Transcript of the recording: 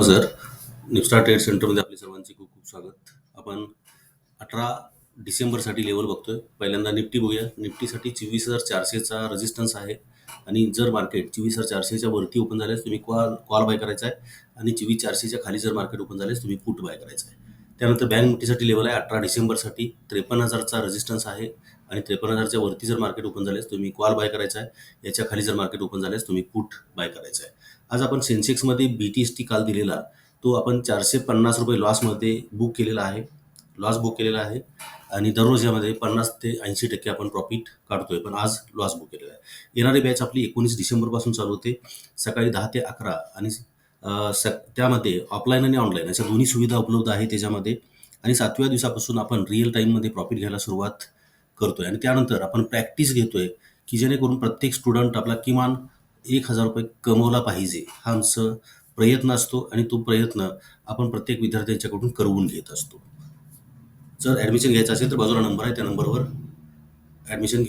हो sir. निपस्टार trade सेंटरमध्ये आपले सर्वांचे खूप खूप स्वागत. आपण अठरा डिसेंबरसाठी लेवल बघतोय. पहिल्यांदा निफ्टी बघूया. निफ्टीसाठी चोवीस हजार चारशेचा रेजिस्टन्स आहे. आणि जर मार्केट चोवीस हजार चारशेच्या वरती ओपन झाल्यास तुम्ही कॉल कॉल बाय करायचा आहे. आणि चोवीस चारशेच्या खाली जर मार्केट ओपन झाल्यास तुम्ही पुट बाय करायचं आहे. त्यानंतर बँक निफ्टीसाठी लेवल आहे अठरा डिसेंबरसाठी. त्रेपन्न हजारचा रेजिस्टन्स आहे आणि त्रेपन्न हजारच्या वरती जर मार्केट ओपन झाल्यास तुम्ही कॉल बाय करायचा आहे. याच्या खाली जर मार्केट ओपन झाल्यास तुम्ही पुट बाय करायचं आहे. आज आपण सेन्सेक्समध्ये बी टी एस टी काल दिलेला तो आपण चारशे पन्नास रुपये लॉसमध्ये बुक केलेला आहे. लॉस बुक केलेला आहे आणि दररोज यामध्ये पन्नास ते ऐंशी टक्के आपण प्रॉफिट काढतोय. पण आज लॉस बुक केलेला आहे. येणारी बॅच आपली एकोणीस डिसेंबरपासून चालू होते. सकाळी दहा ते अकरा आणि स त्यामध्ये ऑफलाईन आणि ऑनलाईन अशा दोन्ही सुविधा उपलब्ध आहे त्याच्यामध्ये. आणि सातव्या दिवसापासून आपण रिअल टाईममध्ये प्रॉफिट घ्यायला सुरुवात करतोय. आणि त्यानंतर आपण प्रॅक्टिस घेतोय की जेणेकरून प्रत्येक स्टुडंट आपला किमान एक हजार रुपये कमवला पाहिजे. हा आमचं प्रयत्न असतो आणि तो प्रयत्न आपण प्रत्येक विद्यार्थ्यांच्याकडून करवून घेत असतो. जर ॲडमिशन घ्यायचं असेल तर बाजूला नंबर आहे. त्या नंबरवर ॲडमिशन